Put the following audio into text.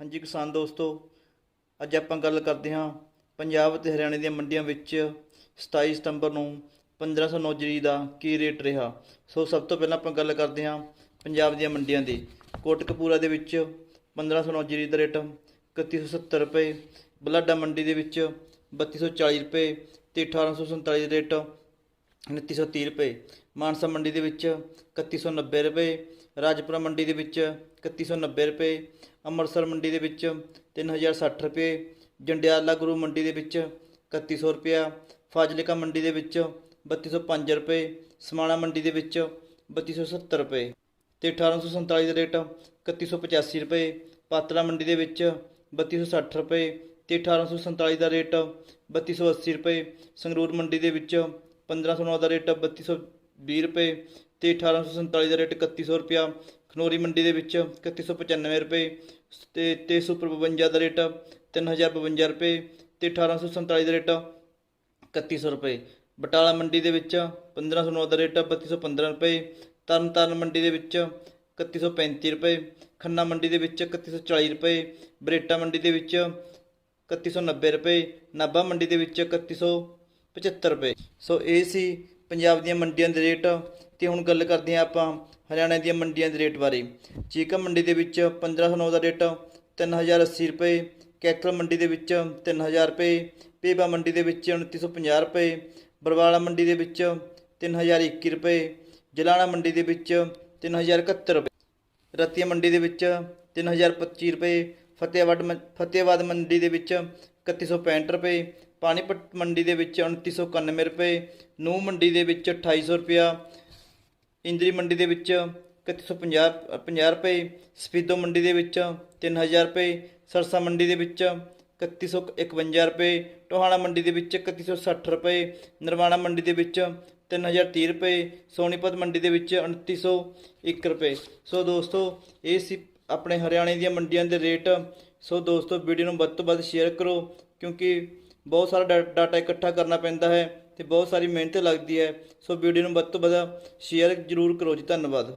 ਹਾਂਜੀ ਕਿਸਾਨ ਦੋਸਤੋ, ਅੱਜ ਆਪਾਂ ਗੱਲ ਕਰਦੇ ਹਾਂ ਪੰਜਾਬ ਅਤੇ ਹਰਿਆਣੇ ਦੀਆਂ ਮੰਡੀਆਂ ਵਿੱਚ 27 ਸਤੰਬਰ ਨੂੰ 1509 ਜਰੀ ਦਾ ਕੀ ਰੇਟ ਰਿਹਾ। ਸੋ ਸਭ ਤੋਂ ਪਹਿਲਾਂ ਆਪਾਂ ਗੱਲ ਕਰਦੇ ਹਾਂ ਪੰਜਾਬ ਦੀਆਂ ਮੰਡੀਆਂ ਦੀ। ਕੋਟਕਪੂਰਾ ਦੇ ਵਿੱਚ 1509 ਜਰੀ ਦਾ ਰੇਟ 3170 ਰੁਪਏ, ਬਲਾਡਾ ਮੰਡੀ ਦੇ ਵਿੱਚ 3240 ਰੁਪਏ ਤੇ 1847 ਦਾ ਰੇਟ 2930 ਰੁਪਏ, ਮਾਨਸਾ ਮੰਡੀ ਦੇ ਵਿੱਚ 3190 ਰੁਪਏ ਰਾਜਪੁਰਾ ਮੰਡੀ ਦੇ ਵਿੱਚ 3190 ਰੁਪਏ, ਅੰਮ੍ਰਿਤਸਰ ਮੰਡੀ ਦੇ ਵਿੱਚ 3060 ਰੁਪਏ, ਜੰਡਿਆਲਾ ਗੁਰੂ ਮੰਡੀ ਦੇ ਵਿੱਚ 3100 ਰੁਪਇਆ, ਫਾਜ਼ਿਲਕਾ ਮੰਡੀ ਦੇ ਵਿੱਚ 3205 ਰੁਪਏ, ਸਮਾਣਾ ਮੰਡੀ ਦੇ ਵਿੱਚ 3270 ਰੁਪਏ ਤੇ 1847 ਦਾ ਰੇਟ 3185 ਰੁਪਏ ਪਾਤਲਾ ਮੰਡੀ ਦੇ ਵਿੱਚ 3260 ਰੁਪਏ ਤੇ 1847 ਦਾ ਰੇਟ 3280 ਰੁਪਏ, ਸੰਗਰੂਰ ਮੰਡੀ ਦੇ ਵਿੱਚ 1509 ਦਾ ਰੇਟ 3220 ਰੁਪਏ ਤੇ 1847 ਦਾ ਰੇਟ 3100 ਰੁਪਇਆ, ਖਨੋਰੀ ਮੰਡੀ ਦੇ ਵਿੱਚ 3195 ਰੁਪਏ, ਤੇ 352 ਦਾ ਰੇਟ 3052 ਰੁਪਏ ਤੇ 1847 ਦਾ ਰੇਟ 3100 ਰੁਪਏ। ਬਟਾਲਾ ਮੰਡੀ ਦੇ ਵਿੱਚ 1509 ਦਾ ਰੇਟ 3215 ਰੁਪਏ, ਤਰਨਤਾਰਨ ਮੰਡੀ ਦੇ ਵਿੱਚ 3135 ਰੁਪਏ, ਖੰਨਾ ਮੰਡੀ ਦੇ ਵਿੱਚ 3140 ਰੁਪਏ, ਬਰੇਟਾ ਮੰਡੀ ਦੇ ਵਿੱਚ 3190 ਰੁਪਏ, ਨਾਭਾ ਮੰਡੀ ਦੇ ਵਿੱਚ 3175 ਰੁਪਏ। ਸੋ ਇਹ ਸੀ ਪੰਜਾਬ ਦੀਆਂ ਮੰਡੀਆਂ ਦੇ ਰੇਟ ਤੇ ਹੁਣ ਗੱਲ ਕਰਦੇ ਹਾਂ ਆਪਾਂ ਹਰਿਆਣਾ ਦੀਆਂ ਮੰਡੀਆਂ ਦੇ ਰੇਟ ਬਾਰੇ। ਚੀਕਾ ਮੰਡੀ ਦੇ ਵਿੱਚ 1509 ਦਾ ਰੇਟ 3080 ਰੁਪਏ, ਕੈਥਲ ਮੰਡੀ ਦੇ ਵਿੱਚ 3000 ਰੁਪਏ, ਪੇਬਾ ਮੰਡੀ ਦੇ ਵਿੱਚ 2950 ਰੁਪਏ, ਬਰਵਾਲਾ ਮੰਡੀ ਦੇ ਵਿੱਚ 3021 ਰੁਪਏ, ਜਲਾਣਾ ਮੰਡੀ ਦੇ ਵਿੱਚ 3071 ਰੁਪਏ, ਰਤੀਆ ਮੰਡੀ ਦੇ ਵਿੱਚ 3025 ਰੁਪਏ ਫਤਿਆਬਾਦ ਮੰ- ਫਤਿਆਬਾਦ ਮੰਡੀ ਦੇ ਵਿੱਚ 3165 ਰੁਪਏ ਪਾਣੀਪਤ ਮੰਡੀ ਦੇ ਵਿੱਚ 2991 ਰੁਪਏ, ਨੂਹ ਮੰਡੀ ਦੇ ਵਿੱਚ 2800 ਰੁਪਇਆ, ਇੰਦਰੀ ਮੰਡੀ ਦੇ ਵਿੱਚ 3150 50 ਰੁਪਏ ਸਪੀਦੋ ਮੰਡੀ ਦੇ ਵਿੱਚ 3000 ਰੁਪਏ, ਸਰਸਾ ਮੰਡੀ ਦੇ ਵਿੱਚ 3151 ਰੁਪਏ, ਟੋਹਾਣਾ ਮੰਡੀ ਦੇ ਵਿੱਚ 3160 ਰੁਪਏ, ਨਰਵਾਣਾ ਮੰਡੀ ਦੇ ਵਿੱਚ 3030 ਰੁਪਏ, ਸੋਨੀਪਤ ਮੰਡੀ ਦੇ ਵਿੱਚ 2901 ਰੁਪਏ। ਸੋ ਦੋਸਤੋ, ਇਹ ਸੀ ਆਪਣੇ ਹਰਿਆਣੇ ਦੀਆਂ ਮੰਡੀਆਂ ਦੇ ਰੇਟ। ਸੋ ਦੋਸਤੋ, ਵੀਡੀਓ ਨੂੰ ਵੱਧ ਤੋਂ ਵੱਧ ਸ਼ੇਅਰ ਕਰੋ, ਕਿਉਂਕਿ ਬਹੁਤ ਸਾਰਾ ਡਾ- ਡਾਟਾ ਇਕੱਠਾ ਕਰਨਾ ਪੈਂਦਾ ਹੈ ਅਤੇ ਬਹੁਤ ਸਾਰੀ ਮਿਹਨਤ ਲੱਗਦੀ ਹੈ। ਸੋ ਵੀਡੀਓ ਨੂੰ ਵੱਧ ਤੋਂ ਵੱਧ ਸ਼ੇਅਰ ਜ਼ਰੂਰ ਕਰੋ ਜੀ। ਧੰਨਵਾਦ।